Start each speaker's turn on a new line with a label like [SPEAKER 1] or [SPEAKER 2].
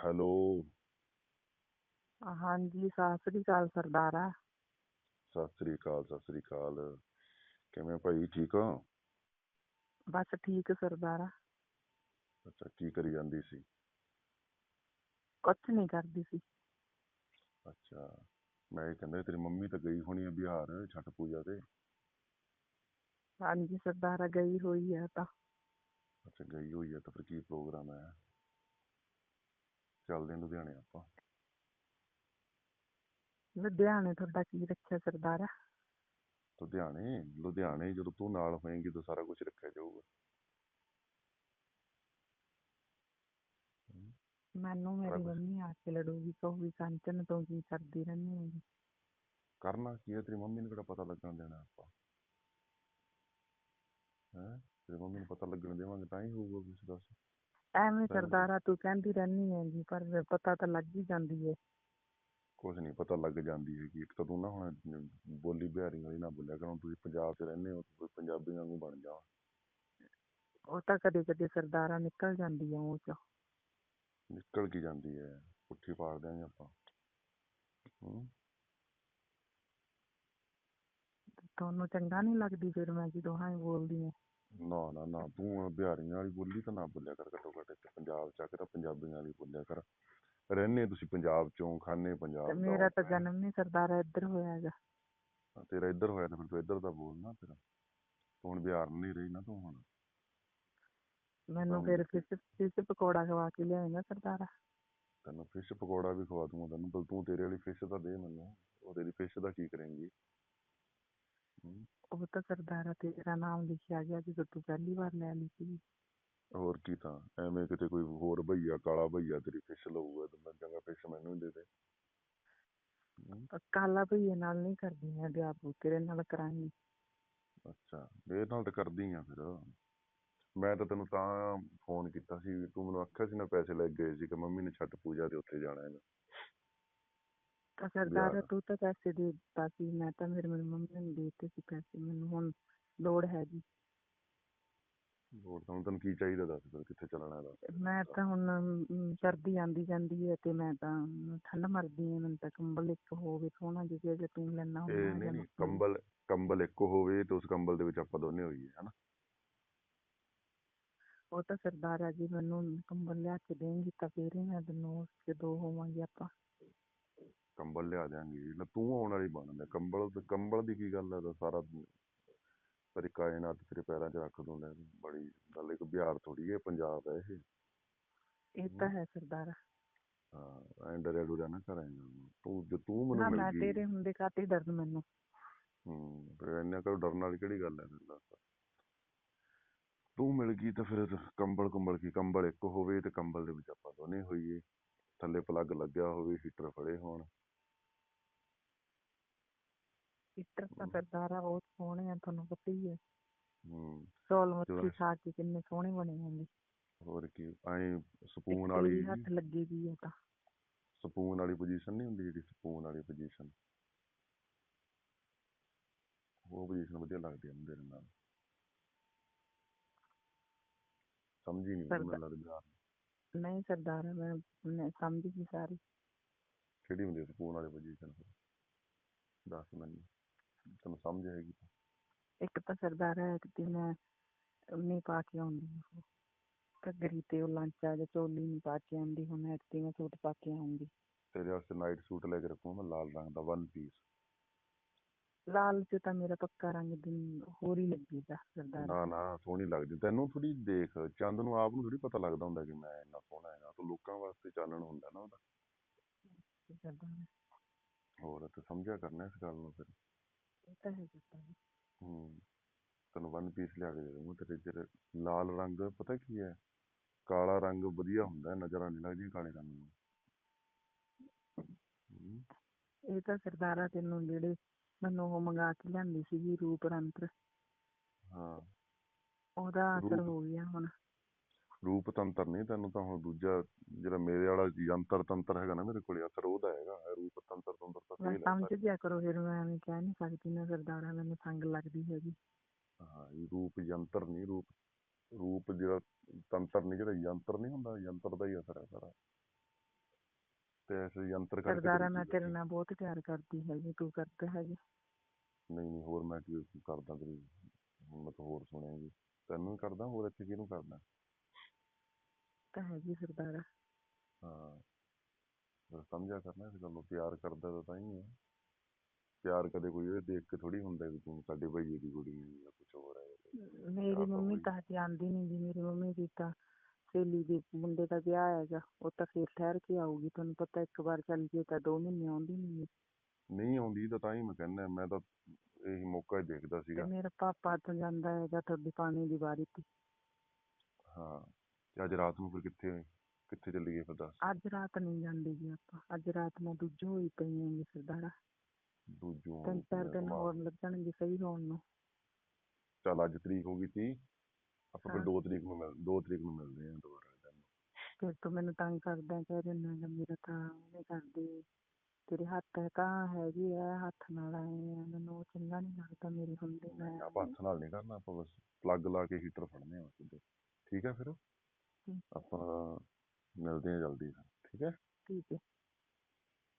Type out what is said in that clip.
[SPEAKER 1] Hello.
[SPEAKER 2] ਹਾਂਜੀ ਸਤਿ ਸ੍ਰੀ ਅਕਾਲ ਸਰਦਾਰਾ।
[SPEAKER 1] ਸਤਿ ਸ੍ਰੀ ਅਕਾਲ ਸਤਿ ਸ੍ਰੀ ਅਕਾਲ। ਕਿਵੇਂ ਭਾਈ ਠੀਕ ਹੋ?
[SPEAKER 2] ਬਸ ਠੀਕ ਸਰਦਾਰਾ।
[SPEAKER 1] ਅੱਛਾ ਕੀ ਕਰੀ ਜਾਂਦੀ ਸੀ?
[SPEAKER 2] ਕੁਛ ਨਹੀਂ ਕਰਦੀ ਸੀ।
[SPEAKER 1] ਅੱਛਾ ਮੈਂ ਇਹ ਕਹਿੰਦਾ ਤੇਰੀ ਮੰਮੀ ਤਾਂ ਗਈ ਹੋਣੀ ਆ ਬਿਹਾਰ ਛਠ ਪੂਜਾ ਤੇ।
[SPEAKER 2] ਹਾਂਜੀ ਸਰਦਾਰਾ ਗਈ ਹੋਈ ਹੈ ਤਾਂ।
[SPEAKER 1] ਅੱਛਾ ਗਈ ਹੋਈ ਆ ਤਾਂ ਫਿਰ ਕੀ ਪ੍ਰੋਗਰਾਮ ਹੈ? ਚੱਲਦੇ ਹਾਂ ਲੁਧਿਆਣੇ ਆਪਾਂ।
[SPEAKER 2] ਲੁਧਿਆਣੇ ਤੁਹਾਡਾ ਕੀ ਰੱਖਿਆ ਸਰਦਾਰਾ?
[SPEAKER 1] ਲੁਧਿਆਣੇ? ਲੁਧਿਆਣੇ ਜਦੋਂ ਤੂੰ ਨਾਲ ਹੋਏਂਗੀ ਤਾਂ ਸਾਰਾ ਕੁਝ ਰੱਖਿਆ ਜਾਊਗਾ।
[SPEAKER 2] ਮੈਨੂੰ ਮੇਰੀ ਮੰਮੀ ਆ ਕੇ ਲੜੂਗੀ ਕਹੂਗੀ ਕੰਚਨ ਤੋਂ ਕੀ ਕਰਦੀ ਰਹਿੰਦੀ ਹੈਗੀ?
[SPEAKER 1] ਕਰਨਾ ਕੀ ਹੈ? ਤੇਰੀ ਮੰਮੀ ਨੂੰ ਕਿਹੜਾ ਪਤਾ ਲੱਗਣ ਦੇਣਾ ਆਪਾਂ? ਹੈ? ਤੇਰੀ ਮੰਮੀ ਨੂੰ ਪਤਾ ਲੱਗਣ ਦੇਵਾਂਗੇ ਤਾਂ ਹੀ ਹੋਊਗਾ ਕੁਛ ਦੱਸ।
[SPEAKER 2] ਐਵੇਂ
[SPEAKER 1] ਹੀ
[SPEAKER 2] ਸਰਦਾਰਾ ਤੂੰ ਕਹਿੰਦੀ ਰਹਿੰਦੀ ਹੈਗੀ ਪਰ ਪਤਾ ਤਾਂ ਲੱਗ ਹੀ ਜਾਂਦੀ ਹੈ
[SPEAKER 1] ਕੁਛ ਨਹੀਂ ਪਤਾ ਲੱਗ ਜਾਂਦੀ ਹੈਗੀ। ਇੱਕ ਤਾਂ ਤੂੰ ਨਾ ਹੁਣ ਬੋਲੀ ਬਿਹਾਰੀ ਵਾਲੀ ਨਾ ਬੋਲਿਆ ਕਰੋ ਤੁਸੀਂ ਪੰਜਾਬ 'ਚ ਰਹਿੰਦੇ ਹੋ ਤੁਸੀਂ ਪੰਜਾਬੀ ਵਾਂਗੂ ਬਣ ਜਾ।
[SPEAKER 2] ਉਹ ਤਾਂ ਕਦੇ ਕਦੇ ਸਰਦਾਰਾ ਨਿਕਲ ਜਾਂਦੀ ਹੈ ਮੂੰਹ ਚੋਂ।
[SPEAKER 1] ਨਿਕਲ ਕੀ ਜਾਂਦੀ ਹੈ ਪੁੱਠੀ ਪਾੜ ਦਿਆਂਗੇ ਆਪਾਂ। ਹੂੰ।
[SPEAKER 2] ਤੁਹਾਨੂੰ ਚੰਗਾ ਨਹੀਂ ਲੱਗਦੀ ਫਿਰ ਮੈਂ ਜਦੋਂ ਹਾਂ ਬੋਲਦੀ ਹਾਂ
[SPEAKER 1] ਨਾ ਨਾ ਨਾ ਤੂੰ ਬਿਹਾਰੀਆਂ ਵਾਲੀ ਬੋਲੀ ਤਾਂ ਨਾ ਬੋਲਿਆ ਕਰ ਘੱਟੋ ਘੱਟ ਇੱਥੇ ਪੰਜਾਬ 'ਚ ਆ ਕੇ ਤਾਂ ਪੰਜਾਬੀਆਂ ਵਾਲੀ ਬੋਲਿਆ ਕਰ। ਰਹਿੰਦੇ ਤੁਸੀਂ ਪੰਜਾਬ 'ਚੋਂ ਖਾਂਦੇ
[SPEAKER 2] ਤੇ
[SPEAKER 1] ਪੰਜਾਬ ਦਾ
[SPEAKER 2] ਮੇਰਾ ਤਾਂ
[SPEAKER 1] ਉਹ ਹੈ।
[SPEAKER 2] ਜਨਮ ਨਹੀਂ ਸਰਦਾਰਾ ਇੱਧਰ ਹੋਇਆ ਹੈਗਾ।
[SPEAKER 1] ਤੇਰਾ ਇੱਧਰ ਹੋਇਆ ਤਾਂ ਫਿਰ ਤੂੰ ਇੱਧਰ ਦਾ ਬੋਲ ਨਾ ਫਿਰ ਤੂੰ ਹੁਣ ਬਿਹਾਰ ਨਹੀਂ ਰਹੀ ਨਾ ਤੂੰ ਹੁਣ।
[SPEAKER 2] ਮੈਨੂੰ
[SPEAKER 1] ਤਾਂ
[SPEAKER 2] ਫਿਰ ਫਿਸ਼ ਫਿਸ਼ ਪਕੌੜਾ ਖਵਾ ਕੇ ਲਿਆਏਗਾ ਸਰਦਾਰਾ।
[SPEAKER 1] ਤੈਨੂੰ ਫਿਸ਼ ਪਕੌੜਾ ਵੀ ਖਵਾ ਦੂੰਗਾ ਤੈਨੂੰ ਪਰ ਤੂੰ ਤੇਰੇ ਵਾਲੀ ਫਿਸ਼ ਤਾਂ ਦੇ ਮੈਨੂੰ। ਉਹ ਤੇਰੀ ਫਿਸ਼ ਦਾ ਕੀ ਕਰੇਂਗੀ?
[SPEAKER 2] ਉਹ ਤਾਂ ਸਰਦਾਰਾ ਤੇਰਾ ਨਾਮ ਲਿਖਿਆ ਗਿਆ ਜਦੋਂ ਤੂੰ ਪਹਿਲੀ ਵਾਰ ਲੈ ਲਈ ਸੀ।
[SPEAKER 1] ਹੋਰ ਕੀ ਤਾਂ ਐਵੇਂ ਕਿਤੇ ਕੋਈ ਹੋਰ ਭਈਆ ਕਾਲਾ ਭਈਆ ਤੇਰੀ ਫਿਸ਼ ਲਊਗਾ ਤੇ ਮੈਂ ਚੰਗਾ ਫਿਸ਼ ਮੈਨੂੰ ਹੀ ਦੇ ਦੇ। ਹੂੰ,
[SPEAKER 2] ਕਾਲਾ ਭਈਏ ਨਾਲ ਨਹੀਂ ਕਰਦੀ ਮੈਂ ਵਿਆਹ ਬੂ ਤੇਰੇ ਨਾਲ ਕਰਾਂਗੀ।
[SPEAKER 1] ਅੱਛਾ ਇਹ ਨਾਲ ਤਾਂ ਕਰਦੀ ਆ ਫਿਰ। ਮੈਂ ਤਾਂ ਤੈਨੂੰ ਤਾਂ ਫੋਨ ਕੀਤਾ ਸੀ ਤੂੰ ਮੈਨੂੰ ਆਖਿਆ ਸੀ ਨਾ ਪੈਸੇ ਲੈ ਕੇ ਗਏ ਸੀ ਕਿ ਮੰਮੀ ਨੇ ਛੱਟ ਪੂਜਾ ਤੇ ਉੱਥੇ ਜਾਣਾ ਹੈਗਾ।
[SPEAKER 2] ਤਾਂ ਸਰਦਾਰਾ। ਤੂੰ ਤਾਂ ਪੈਸੇ ਦੇ ਦਿੱਤਾ ਸੀ ਮੈਂ ਤਾਂ ਮੇਰੇ ਮੇਰੀ ਮੰਮੀ ਨੂੰ ਦੇ ਦਿੱਤੇ ਸੀ ਪੈਸੇ ਮੈਨੂੰ ਹੁਣ ਲੋੜ ਹੈਗੀ।
[SPEAKER 1] ਹੋਰ ਤਾਂ ਹੁਣ ਤੈਨੂੰ ਕੀ ਚਾਹੀਦਾ ਦੱਸ ਫਿਰ ਕਿੱਥੇ ਚੱਲਣਾ ਹੈ ਦੱਸ
[SPEAKER 2] ਮੈਂ ਤਾਂ ਹੁਣ ਅਮ, ਸਰਦੀ ਆਂਦੀ ਜਾਂਦੀ ਹੈ ਤੇ ਮੈਂ ਤਾਂ ਠੰਡ ਮਰਦੀ ਹਾਂ ਮੈਨੂੰ ਤਾਂ ਕੰਬਲ ਇੱਕ ਹੋਵੇ ਸੋਹਣਾ ਜਿਹਾ ਜੇ ਤੂੰ ਲੈਣਾ
[SPEAKER 1] ਇਹ
[SPEAKER 2] ਹੋਣਾ
[SPEAKER 1] ਨਹੀਂ ਨਹੀਂ ਕੰਬਲ ਕੰਬਲ ਇੱਕ ਹੋਵੇ ਤੇ ਉਸ ਕੰਬਲ ਦੇ ਵਿੱਚ ਆਪਾਂ ਦੋਨੇ ਹੋਈਏ ਹਨਾ?
[SPEAKER 2] ਉਹ ਤਾਂ ਸਰਦਾਰਾ ਜੀ ਮੈਨੂੰ ਕੰਬਲ ਲਿਆ ਕੇ ਦੇਂਗੀ ਤਾਂ ਫੇਰ ਹੀ ਮੈਂ ਤੈਨੂੰ ਉਸ ਚ ਦੋ ਹੋਵਾਂਗੇ ਆਪਾਂ।
[SPEAKER 1] ਕੰਬਲ ਲਿਆ ਦਿਆਂਗੇ ਤੂੰ ਆਉਣ ਵਾਲੀ ਬਣਦਾ ਕੰਬਲ ਤੇ ਕੰਬਲ ਦੀ ਕੀ ਗੱਲ ਹੈ ਸਾਰਾ ਪਰ ਕਾਇਨਾਤ ਤੇਰੇ ਪੈਰਾਂ 'ਚ ਰੱਖ ਦੂੰ ਲੈ ਬੜੀ ਗੱਲ ਇੱਕ ਬਿਹਾਰ ਥੋੜੀ ਹੈ ਪੰਜਾਬ ਹੈ ਇਹ।
[SPEAKER 2] ਇਹ ਤਾਂ ਹੈ। ਸਰਦਾਰਾ।
[SPEAKER 1] ਹਾਂ ਐਂ ਡਰਿਆ ਡੁਰਿਆ ਨਾ ਕਰਾਂਗਾ ਤੂੰ ਜੇ ਤੂੰ
[SPEAKER 2] ਨਾ
[SPEAKER 1] ਮੈਨੂੰ
[SPEAKER 2] ਮੈਂ
[SPEAKER 1] ਮਿਲ ਗਈ।
[SPEAKER 2] ਤੇਰੇ ਹੁੰਦੇ ਕਾਤੇ ਡਰ ਮੈਨੂੰ।
[SPEAKER 1] ਹੂੰ ਫਿਰ ਇੰਨਾ ਕਰ ਡਰਨ ਵਾਲੀ ਕਿਹੜੀ ਗੱਲ ਹੈ ਫਿਰ ਦੱਸ। ਤੂੰ ਮਿਲ ਗਈ ਤਾਂ ਫਿਰ ਕੰਬਲ ਕੁੰਬਲ ਕੀ ਕੰਬਲ ਇੱਕ ਹੋਵੇ ਤੇ ਕੰਬਲ ਦੇ ਵਿੱਚ ਆਪਾਂ ਦੋਨੇ ਹੋਈਏ। ਥੱਲੇ ਪਲੱਗ ਲੱਗਿਆ ਹੋਵੇ ਹੀਟਰ ਫੜੇ ਹੋਣ।
[SPEAKER 2] ਇੱਟਰ ਤਾਂ ਸਰਦਾਰਾ ਬਹੁਤ ਸੋਹਣੇ ਆ ਤੁਹਾਨੂੰ ਪਤਾ ਹੀ ਹੈ
[SPEAKER 1] ਹੂੰ
[SPEAKER 2] ਚੌਲ ਮੱਛੀ। ਖਾ ਕੇ ਕਿੰਨੇ ਸੋਹਣੇ ਬਣੇ ਹੁੰਦੇ
[SPEAKER 1] ਹੋਰ ਕੀ ਐਂ ਸਪੂਨ ਵਾਲੀ
[SPEAKER 2] ਹੱਥ ਲੱਗੀ ਵੀ ਹੈ ਤਾਂ।
[SPEAKER 1] ਸਪੂਨ ਵਾਲੀ ਪੋਜੀਸ਼ਨ ਨਹੀਂ ਹੁੰਦੀ ਜਿਹੜੀ ਸਪੂਨ ਵਾਲੀ ਪੋਜੀਸ਼ਨ ਉਹ ਪੋਜੀਸ਼ਨ ਵਧੀਆ ਲੱਗਦੀ ਹੈ ਮੇਰੇ ਨਾਲ। ਸਮਝੀ ਨਹੀਂ ਮੈਨੂੰ ਲੱਗਦਾ
[SPEAKER 2] ਨਹੀਂ ਸਰਦਾਰਾ ਮੈਂ ਮੈਂ ਸਮਝ ਗਈ ਸਾਰੀ।
[SPEAKER 1] ਕਿਹੜੀ ਹੁੰਦੀ ਸਪੂਨ ਵਾਲੀ ਪੋਜੀਸ਼ਨ ਦੱਸ ਮੈਨੂੰ। ਤੈਨੂੰ ਸਮਝ ਤਾਂ
[SPEAKER 2] ਇੱਕ ਤਾਂ ਸਰਦਾਰਾ ਹੈ ਕਿ ਮੈਂ ਨਹੀਂ ਪਾ ਕੇ ਆਉਂਦੀ ਉਹ। ਘੱਗਰੀ ਤੇ ਉਹ ਲਾਂਚਾ ਜਾਂ ਚੋਲੀ ਨਹੀਂ ਪਾ ਕੇ ਆਉਂਦੀ ਹੁਣ ਮੈਂ ਸੂਟ ਪਾ ਕੇ ਆਉਂਗੀ।
[SPEAKER 1] ਤੇਰੇ ਵਾਸਤੇ ਨਾਈਟ ਸੂਟ ਲੈ ਕੇ ਰੱਖੂ ਮੈਂ ਲਾਲ ਰੰਗ ਦਾ ਵਨ ਪੀਸ
[SPEAKER 2] ਲਾਲ ਚ ਤਾਂ ਮੇਰਾ ਪੱਕਾ ਰੰਗ ਦਿਨ ਹੋਰ ਹੀ ਲੱਗੇਗਾ ਸਰਦਾਰਾ
[SPEAKER 1] ਨਾ ਨਾ ਸੋਹਣੀ ਲੱਗਦੀ। ਤੈਨੂੰ ਥੋੜੀ ਦੇਖ ਚੰਦ ਨੂੰ ਆਪ ਨੂੰ ਥੋੜੀ ਪਤਾ ਲੱਗਦਾ ਹੁੰਦਾ ਕਿ ਮੈਂ ਇੰਨਾ ਸੋਹਣਾ ਹੈਗਾ। ਤੂੰ ਲੋਕਾਂ ਵਾਸਤੇ ਚਾਨਣ ਹੁੰਦਾ ਨਾ ਉਹਦਾ। ਹੋਰ ਤੇ ਸਮਝਿਆ ਕਰਨਾ ਇਸ ਗੱਲ ਨੂੰ ਫਿਰ।
[SPEAKER 2] ਇਹ ਤਾਂ ਹੈ ਸਰਦਾਰਾ
[SPEAKER 1] ਹੂੰ। ਤੈਨੂੰ ਵਨ ਪੀਸ ਲਿਆ ਕੇ ਦੇ ਦੂੰਗਾ ਤੇਰੇ ਜਿਹੜੇ ਲਾਲ ਰੰਗ ਪਤਾ ਕੀ ਹੈ? ਕਾਲਾ ਰੰਗ ਵਧੀਆ ਹੁੰਦਾ ਨਜ਼ਰਾਂ ਨਹੀਂ ਲੱਗਦੀਆਂ ਕਾਲੇ ਰੰਗ ਨੂੰ।
[SPEAKER 2] ਇਹ ਤਾਂ ਸਰਦਾਰਾ ਤੈਨੂੰ ਜਿਹੜੇ ਮੈਨੂੰ ਉਹ ਮੰਗਾ ਕੇ ਲਿਆਂਦੀ ਸੀਗੀ ਰੂਪ ਰੰਤਰ।
[SPEAKER 1] ਹਾਂ।
[SPEAKER 2] ਉਹਦਾ ਅਸਰ ਹੋ ਗਿਆ ਹੁਣ।
[SPEAKER 1] ਰੂਪ ਤੰਤਰ ਨਹੀਂ ਤੈਨੂੰ ਤਾਂ ਹੁਣ ਦੂਜਾ ਜਿਹੜਾ ਮੇਰੇ ਵਾਲਾ ਯੰਤਰ ਤੰਤਰ ਹੈਗਾ ਨਾ ਮੇਰੇ ਕੋਲੇ ਅਸਰ ਉਹਦਾ ਹੈਗਾ ਰੂਪ ਤੰਤਰ ਤੰਤਰ ਤਾਂ ਫੇਲ ਹੈ
[SPEAKER 2] ਸਮਝ ਗਿਆ ਕਰੋ ਫਿਰ ਮੈਂ ਐਵੇਂ ਕਹਿ ਨਹੀਂ ਸਕਦੀ ਨਾ ਸਰਦਾਰਾ ਮੈਨੂੰ ਸੰਗ ਲੱਗਦੀ ਹੈਗੀ।
[SPEAKER 1] ਹਾਂ ਇਹ ਰੂਪ ਯੰਤਰ ਨਹੀਂ ਰੂਪ ਰੂਪ ਜਿਹੜਾ ਤੰਤਰ ਨਹੀਂ ਜਿਹੜਾ ਯੰਤਰ ਨਹੀਂ ਹੁੰਦਾ ਯੰਤਰ ਦਾ ਹੀ ਅਸਰ ਹੈ ਸਾਰਾ। ਤੇ ਐਸੇ ਯੰਤਰ ਕਰਕੇ
[SPEAKER 2] ਸਰਦਾਰਾ ਮੈਂ ਤੇਰੇ? ਨਾਲ ਬਹੁਤ ਪਿਆਰ ਕਰਦੀ ਹੈਗੀ ਤੂੰ ਕਰਦਾ ਹੈਗਾ।
[SPEAKER 1] ਨਹੀਂ ਨਹੀਂ ਹੋਰ ਮੈਂ ਕੀ ਕਰਦਾ ਤੇਰੀ ਹੁਣ ਮੈਂ ਤਾਂ ਹੋਰ ਸੁਣੇਗੀ। ਤੈਨੂੰ ਹੀ ਕਰਦਾ ਹੋਰ ਇੱਥੇ ਕਿਹਨੂੰ ਕਰਦਾ
[SPEAKER 2] ਤਾਂ ਹੈਗੀ ਸਰਦਾਰਾ
[SPEAKER 1] ਹਾਂ। ਬਸ ਸਮਝਿਆ ਕਰਨਾ ਇਸ ਗੱਲ ਨੂੰ ਪਿਆਰ ਕਰਦਾ ਤਾਂ ਤਾਂ ਹੀ ਹੈ। ਪਿਆਰ ਕਦੇ ਕੋਈ ਇਹ ਦੇਖ ਕੇ ਥੋੜੀ ਹੁੰਦਾ ਵੀ ਤੂੰ ਸਾਡੇ ਭਈਏ ਦੀ ਕੁੜੀ ਹੈ ਜਾਂ ਕੁਝ ਹੋਰ ਹੈ
[SPEAKER 2] ਮੇਰੀ ਮੰਮੀ। ਤਾਂ ਹਜੇ ਆਂਦੀ ਨੀ ਗੀ ਮੇਰੀ ਮੰਮੀ ਦੀ ਤਾਂ ਸਹੇਲੀ ਦੇ ਮੁੰਡੇ ਦਾ ਵਿਆਹ ਹੈਗਾ ਉਹ ਤਾਂ ਫੇਰ ਠਹਿਰ ਕੇ ਆਊਗੀ ਤੁਹਾਨੂੰ ਪਤਾ ਇੱਕ ਵਾਰ ਚੱਲ ਜੇ ਤਾਂ ਦੋ ਮਹੀਨੇ ਆਉਂਦੀ ਨੀ ਗੀ।
[SPEAKER 1] ਨਹੀਂ ਆਉਂਦੀ ਤਾਂ ਤਾਂ ਹੀ ਮੈਂ ਕਹਿੰਦਾ ਮੈਂ ਤਾਂ ਇਹੀ ਮੌਕਾ ਹੀ ਦੇਖਦਾ
[SPEAKER 2] ਤੇ
[SPEAKER 1] ਸੀਗਾ।
[SPEAKER 2] ਮੇਰਾ ਪਾਪਾ ਤਾਂ ਜਾਂਦਾ ਹੈਗਾ ਤੁਹਾਡੀ ਪਾਣੀ ਦੀ ਵਾਰੀ ਤੇ।
[SPEAKER 1] ਹਾਂ। ਤੇ ਅੱਜ ਰਾਤ ਨੂੰ ਫਿਰ ਕਿੱਥੇ ਕਿੱਥੇ ਚੱਲੀਏ ਫਿਰ ਦੱਸ।
[SPEAKER 2] ਅੱਜ ਰਾਤ ਨਹੀਂ ਜਾਂਦੇ ਜੀ ਆਪਾਂ ਅੱਜ ਰਾਤ ਮੈਂ ਦੂਜੋ ਹੋਈ ਪਈ ਆਂਗੀ ਸਰਦਾਰਾ।
[SPEAKER 1] ਦੂਜੋਂ
[SPEAKER 2] ਤਿੰਨ ਚਾਰ ਦਿਨ ਹੋਰ ਲੱਗਣਗੇ ਸਹੀ ਹੋਣ ਨੂੰ।
[SPEAKER 1] ਚੱਲ ਅੱਜ ਤਰੀਕ ਹੋ ਗਈ ਤੀ ਆਪਾਂ ਫਿਰ
[SPEAKER 2] ਹਾਂ।
[SPEAKER 1] 2 ਤਰੀਕ ਨੂੰ ਮਿਲ 2 ਤਰੀਕ ਨੂੰ ਮਿਲਦੇ ਆਂ ਦੁਬਾਰਾ
[SPEAKER 2] ਫਿਰ ਤੂੰ ਮੈਨੂੰ ਤੰਗ ਕਰਦਾ ਕਹਿ ਦਿੰਦਾ ਗਾ ਮੇਰਾ ਤਾਂ ਨਹੀਂ ਕਰਦੀ। ਤੇਰੇ ਹੱਥ ਹੈ ਤਾਂ ਹੈਗੀ ਆ ਹੱਥ ਨਾਲ ਆਏ ਆ ਮੈਨੂੰ ਚੰਗਾ ਨਹੀਂ ਲੱਗਦਾ ਮੇਰੇ ਹੁੰਦੇ ਮੈਂ
[SPEAKER 1] ਆਪਾਂ ਹੱਥ ਨਾਲ ਨਹੀਂ ਕਰਨਾ ਆਪਾਂ ਬਸ ਪਲੱਗ ਲਾ ਕੇ ਹੀਟਰ ਫੜਨੇ ਆ ਸਿੱਧੇ ਠੀਕ ਹੈ ਫਿਰ। ਆਪਾਂ ਮਿਲਦੇ ਆਂ ਜਲਦੀ ਫਿਰ ਠੀਕ ਹੈ?
[SPEAKER 2] ਠੀਕ ਹੈ।